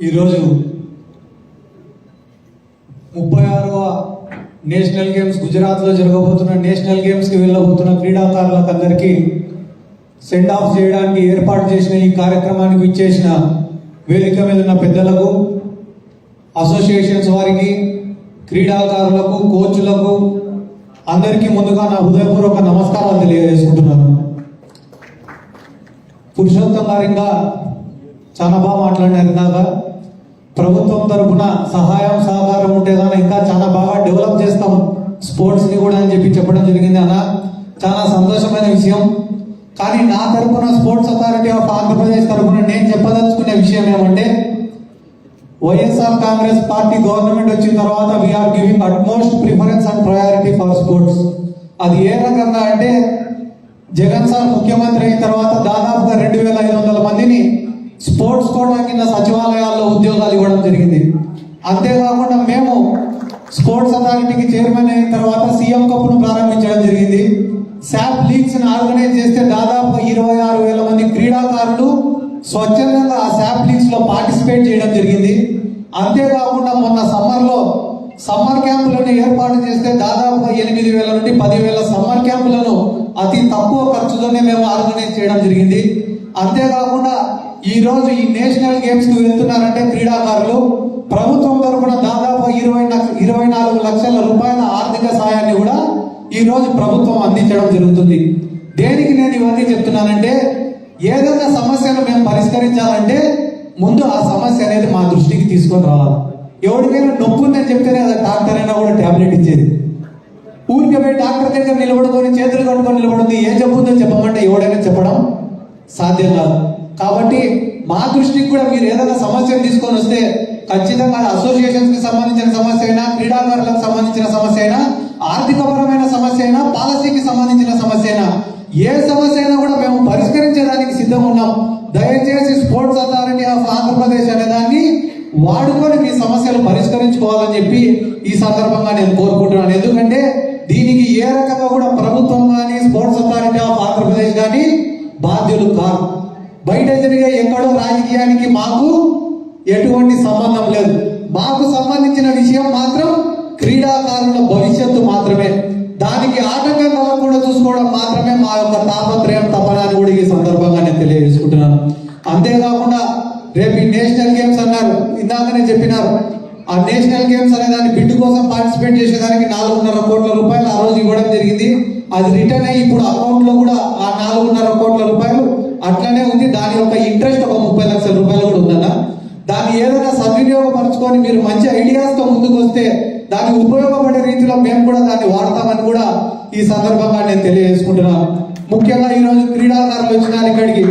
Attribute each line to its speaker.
Speaker 1: ఈరోజు ముప్పై ఆరవ నేషనల్ గేమ్స్ గుజరాత్లో జరగబోతున్న నేషనల్ గేమ్స్కి వెళ్ళబోతున్న క్రీడాకారులకు అందరికీ సెండ్ ఆఫ్ చేయడానికి ఏర్పాటు చేసిన ఈ కార్యక్రమానికి ఇచ్చేసిన వేదిక మీద ఉన్న పెద్దలకు అసోసియేషన్స్ వారికి క్రీడాకారులకు కోచ్లకు అందరికీ ముందుగా నా హృదయపూర్వక నమస్కారాలు తెలియజేసుకుంటున్నాను. పురుషోత్తం గారిగా చాలా బాగా మాట్లాడినారు ఇందాక ప్రభుత్వం తరఫున సహాయం సహకారం ఉంటే ఇంకా చాలా బాగా డెవలప్ చేస్తాం. స్పోర్ట్స్ని కూడా అని చెప్పి చెప్పడం జరిగింది అన్న. చాలా సంతోషమైన విషయం. కానీ నా తరపున స్పోర్ట్స్ అథారిటీ ఆఫ్ ఆంధ్రప్రదేశ్ తరఫున నేను చెప్పదలుచుకునే విషయం ఏమంటే వైఎస్ఆర్ కాంగ్రెస్ పార్టీ గవర్నమెంట్ వచ్చిన తర్వాత we are giving utmost preference and priority for sports అది ఏ రకంగా అంటే జగన్ సార్ ముఖ్యమంత్రి అయిన తర్వాత దాదాపుగా రెండు వేల ఐదు వందల మందిని స్పోర్ట్స్ కోటా కింద సచివాలయాల్లో ఉద్యోగాలు ఇవ్వడం జరిగింది. అంతేకాకుండా మేము స్పోర్ట్స్ అథారిటీకి చైర్మన్ అయిన తర్వాత సీఎం కప్ను ప్రారంభించడం జరిగింది. శాప్ లీగ్స్ని ఆర్గనైజ్ చేస్తే దాదాపుగా ఇరవై ఆరు వేల మంది క్రీడాకారులు స్వచ్ఛందంగా ఆ శాప్ లీగ్స్లో పార్టిసిపేట్ చేయడం జరిగింది. అంతేకాకుండా మొన్న సమ్మర్లో సమ్మర్ క్యాంపులను ఏర్పాటు చేస్తే దాదాపుగా ఎనిమిది వేల నుండి పదివేల సమ్మర్ క్యాంపులను అతి తక్కువ ఖర్చుతోనే మేము ఆర్గనైజ్ చేయడం జరిగింది. అంతేకాకుండా ఈరోజు ఈ నేషనల్ గేమ్స్కి వెళ్తున్నారంటే క్రీడాకారులు ప్రభుత్వం తరఫున దాదాపు ఇరవై లక్ష- ఇరవై నాలుగు లక్షల రూపాయల ఆర్థిక సాయాన్ని కూడా ఈ రోజు ప్రభుత్వం అందించడం జరుగుతుంది. దేనికి నేను ఇవన్నీ చెప్తున్నానంటే ఏదైనా సమస్యను మేము పరిష్కరించాలంటే ముందు ఆ సమస్య అనేది మా దృష్టికి తీసుకొని రావాలి. ఎవరికైనా నొప్పి ఉందని చెప్తేనే అది డాక్టర్ అయినా కూడా టాబ్లెట్ ఇచ్చేది. ఊరికి పోయి డాక్టర్ దగ్గర నిలబడుకొని చేతులు కట్టుకొని నిలబడుతుంది ఏం చెప్పుందో చెప్పమంటే ఎవడైనా చెప్పడం సాధ్యం కాదు. కాబట్టి మా దృష్టికి కూడా మీరు ఏదైనా సమస్యను తీసుకొని వస్తే ఖచ్చితంగా అసోసియేషన్స్కి సంబంధించిన సమస్య అయినా క్రీడాకారులకు సంబంధించిన సమస్య అయినా ఆర్థికపరమైన సమస్య అయినా పాలసీకి సంబంధించిన సమస్య అయినా ఏ సమస్య అయినా కూడా మేము పరిష్కరించడానికి సిద్ధంగా ఉన్నాం. దయచేసి స్పోర్ట్స్ అథారిటీ ఆఫ్ ఆంధ్రప్రదేశ్ అనే దాన్ని వాడుకొని మీ సమస్యలు పరిష్కరించుకోవాలని చెప్పి ఈ సందర్భంగా నేను కోరుకుంటున్నాను. ఎందుకంటే దీనికి ఏ రకంగా కూడా ప్రభుత్వం కానీ స్పోర్ట్స్ అథారిటీ ఆఫ్ ఆంధ్రప్రదేశ్ కానీ బాధ్యులు కాదు బయట జరిగే ఎక్కడో రాజకీయానికి మాకు ఎటువంటి సంబంధం లేదు. మాకు సంబంధించిన విషయం మాత్రం క్రీడాకారుల భవిష్యత్తు మాత్రమే. దానికి ఆటంకం కలగకుండా చూసుకోవడం మాత్రమే మా యొక్క తాపత్రయం తపన అని కూడా ఈ సందర్భంగా నేను తెలియజేసుకుంటున్నాను. అంతేకాకుండా రేపు ఈ నేషనల్ గేమ్స్ అన్నారు. ఇందాకనే చెప్పినారు. ఆ నేషనల్ గేమ్స్ అనే దాని బిడ్డు కోసం పార్టిసిపేట్ చేసేదానికి నాలుగున్నర కోట్ల రూపాయలు ఆ రోజు ఇవ్వడం జరిగింది. అది రిటర్న్ అయ్యి ఇప్పుడు అకౌంట్లో కూడా ఆ నాలుగున్నర కోట్ల రూపాయలు అట్లనే ఉంది దాని యొక్క ఇంట్రెస్ట్ ఒక ముప్పై లక్షల రూపాయలు కూడా ఉందన్న దాన్ని ఏదైనా సద్వినియోగపరచుకొని మీరు మంచి ఐడియాస్తో ముందుకు వస్తే దాన్ని ఉపయోగపడే రీతిలో మేము కూడా దాన్ని వాడతామని కూడా ఈ సందర్భంగా నేను తెలియజేసుకుంటున్నాను ముఖ్యంగా ఈ రోజు క్రీడాకారులు వచ్చిన ఇక్కడికి